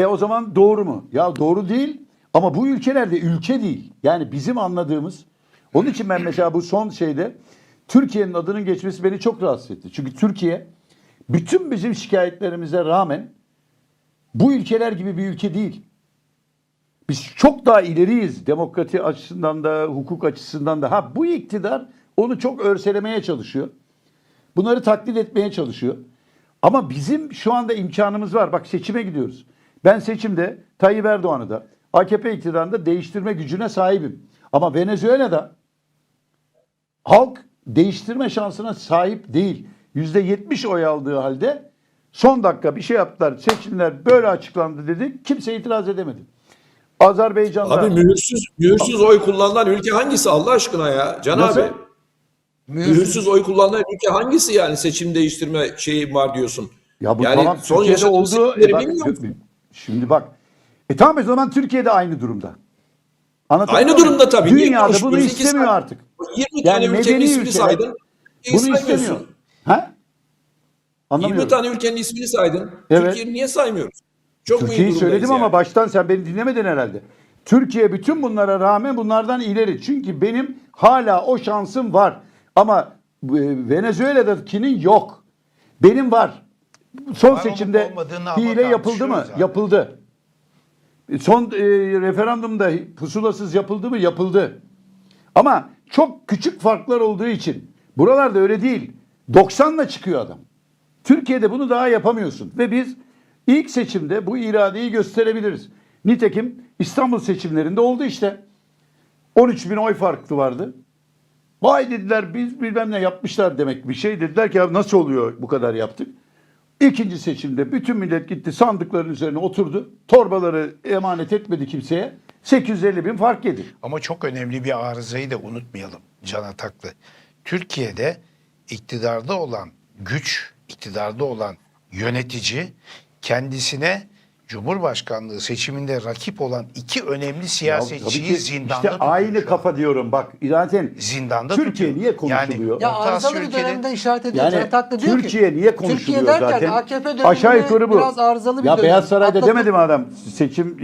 E o zaman doğru mu? Ya doğru değil ama bu ülkelerde ülke değil. Yani bizim anladığımız. Onun için ben mesela bu son şeyde Türkiye'nin adının geçmesi beni çok rahatsız etti. Çünkü Türkiye bütün bizim şikayetlerimize rağmen bu ülkeler gibi bir ülke değil. Biz çok daha ileriyiz demokrati açısından da hukuk açısından da. Ha bu iktidar onu çok örselemeye çalışıyor. Bunları taklit etmeye çalışıyor. Ama bizim şu anda imkanımız var. Bak seçime gidiyoruz. Ben seçimde Tayyip Erdoğan'ı da AKP iktidarında değiştirme gücüne sahibim. Ama Venezuela'da halk değiştirme şansına sahip değil. %70 oy aldığı halde son dakika bir şey yaptılar. Seçimler böyle açıklandı dedi. Kimse itiraz edemedi. Azerbaycan'da Abi mühürsüz, mühürsüz oy kullanılan ülke hangisi Allah aşkına ya? Can Nasıl? abi. Mühürsüz oy kullanılan ülke hangisi yani seçim değiştirme şeyi var diyorsun? Ya bu yani tamam son Türkiye'de olduğu e bak, bilmiyor musun? Şimdi bak. E tamam o zaman Türkiye'de aynı durumda. Anlatabiliyor Aynı durumda tabii. Niye Dünyada bunu konuşmuyoruz? İki istemiyor saat- artık. 20 Yani tane ülkenin medeni ismini ülkeler saydın. Bunu saymıyorsun. istemiyor. Ha? 20 Anlamıyorum. tane ülkenin ismini saydın. Evet. Türkiye'yi niye saymıyoruz? Çok mu iyi Türkiye'yi durumdayız söyledim ama yani? baştan sen beni dinlemedin herhalde. Türkiye bütün bunlara rağmen bunlardan ileri. Çünkü benim hala o şansım var. Ama e, Venezuela'dakinin yok. Benim var. Son Var seçimde hile yapıldı mı? abi. Yapıldı. Son e, referandumda pusulasız yapıldı mı? Yapıldı. Ama çok küçük farklar olduğu için buralarda öyle değil. 90'la çıkıyor adam. Türkiye'de bunu daha yapamıyorsun. Ve biz ilk seçimde bu iradeyi gösterebiliriz. Nitekim İstanbul seçimlerinde oldu işte. 13 bin oy farklı vardı. Vay dediler biz bilmem ne yapmışlar demek bir şey. Dediler ki "Ya nasıl oluyor bu kadar yaptık. İkinci seçimde bütün millet gitti sandıkların üzerine oturdu. Torbaları emanet etmedi kimseye. 850 bin fark yedi. Ama çok önemli bir arızayı da unutmayalım Can Ataklı. Türkiye'de iktidarda olan güç, iktidarda olan yönetici kendisine Cumhurbaşkanlığı seçiminde rakip olan iki önemli Ya siyasetçiyi tabii ki zindanda işte tutuyor aynı kafa diyorum bak. Zaten Zindanda Türkiye tutuyor. niye konuşuluyor? Ya Orta Asya arızalı bir dönemde işaret ediyor. Yani Yani Tatlı diyor ki, Türkiye niye konuşuluyor Türkiye derken zaten? AKP döneminde Aşağı yukarı bu. biraz arızalı bir ya dönem. Beyaz Saray'da Atlatıp- demedi mi adam seçim